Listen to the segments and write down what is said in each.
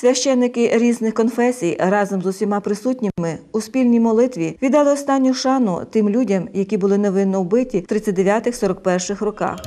Священники різних конфесій разом з усіма присутніми у спільній молитві віддали останню шану тим людям, які були невинно вбиті в 39-41 роках.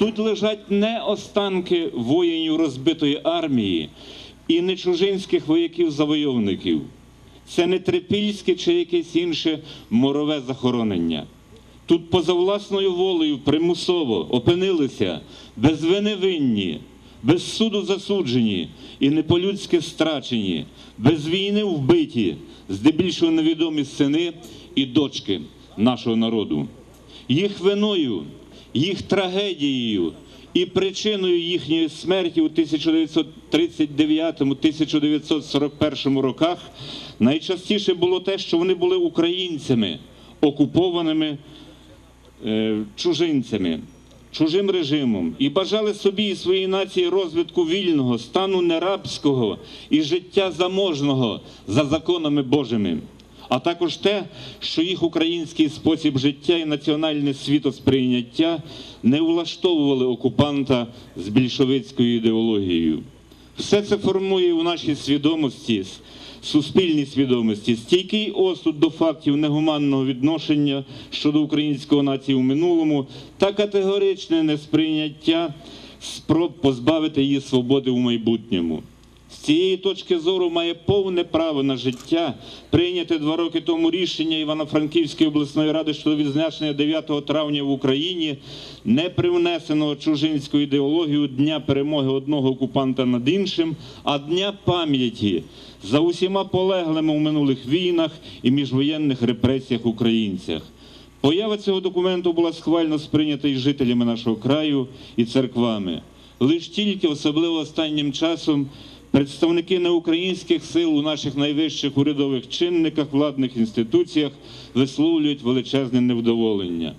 Тут лежать не останки воїнів розбитої армії і не чужинських вояків-завойовників. Це не трипільське чи якесь інше морове захоронення. Тут поза власною волею примусово опинилися безвиневинні, без суду засуджені і не по-людськи страчені, без війни вбиті, здебільшого невідомі сини і дочки нашого народу. Їх виною, їх трагедією і причиною їхньої смерті у 1939-1941 роках найчастіше було те, що вони були українцями, окупованими е, чужинцями, чужим режимом і бажали собі і своїй нації розвитку вільного, стану нерабського і життя заможного за законами Божими. А також те, що їх український спосіб життя і національне світосприйняття не влаштовували окупанта з більшовицькою ідеологією. Все це формує у нашій свідомості, суспільній свідомості, стійкий осуд до фактів негуманного відношення щодо української нації у минулому та категоричне несприйняття спроб позбавити її свободи у майбутньому. Цієї точки зору має повне право на життя прийняти два роки тому рішення Івано-Франківської обласної ради щодо відзначення 9 травня в Україні не привнесеного чужинською ідеологією дня перемоги одного окупанта над іншим, а дня пам'яті за усіма полеглими у минулих війнах і міжвоєнних репресіях українцях. Поява цього документу була схвально сприйнята і жителями нашого краю і церквами. Лиш тільки, особливо останнім часом, представники неукраїнських сил у наших найвищих урядових чинниках, владних інституціях висловлюють величезне невдоволення.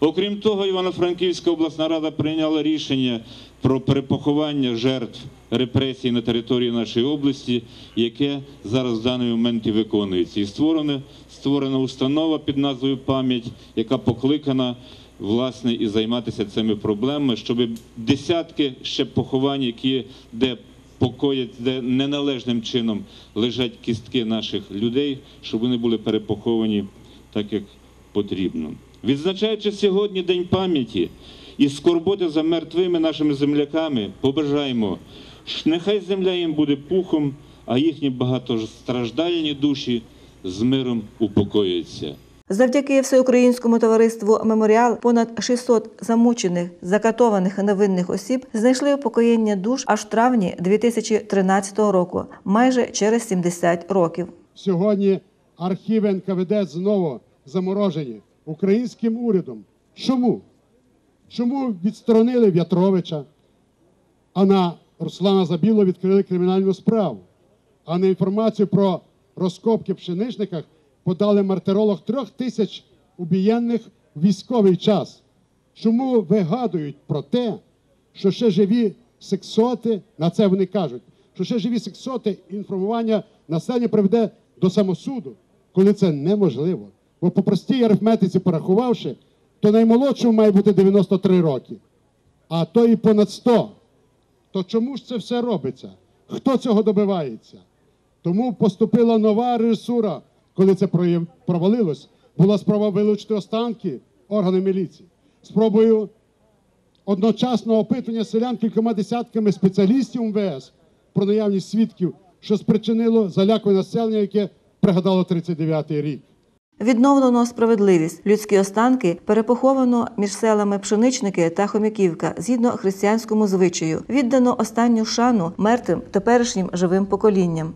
Окрім того, Івано-Франківська обласна рада прийняла рішення про перепоховання жертв репресій на території нашої області, яке зараз в даний момент і виконується. І створена, створена установа під назвою Пам'ять, яка покликана власне і займатися цими проблемами, щоб десятки ще поховань, які де покоять, де неналежним чином лежать кістки наших людей, щоб вони були перепоховані так, як потрібно. Відзначаючи сьогодні День пам'яті і скорботи за мертвими нашими земляками, побажаємо, що нехай земля їм буде пухом, а їхні багатостраждальні душі з миром упокояться. Завдяки всеукраїнському товариству Меморіал понад 600 замучених, закатованих невинних осіб знайшли упокоєння душ аж в травні 2013 року, майже через 70 років. Сьогодні архіви НКВД знову заморожені українським урядом. Чому? Чому відсторонили В'ятровича, а на Руслана Забіло відкрили кримінальну справу, а на інформацію про розкопки в пшеничниках подали мартиролог трьох тисяч убієнних військовий час? Чому вигадують про те, що ще живі сексоти, на це вони кажуть, що ще живі сексоти інформування населення приведе до самосуду, коли це неможливо. Бо по простій арифметиці порахувавши, то наймолодшому має бути 93 роки, а то і понад 100. То чому ж це все робиться? Хто цього добивається? Тому поступила нова режисура, коли це провалилось. Була спроба вилучити останки органи міліції. Спробою одночасного опитування селян кількома десятками спеціалістів МВС про наявність свідків, що спричинило залякування населення, яке пригадало 39-й рік. Відновлено справедливість. Людські останки перепоховано між селами Пшеничники та Хомяківка згідно християнському звичаю. Віддано останню шану мертвим теперішнім живим поколінням.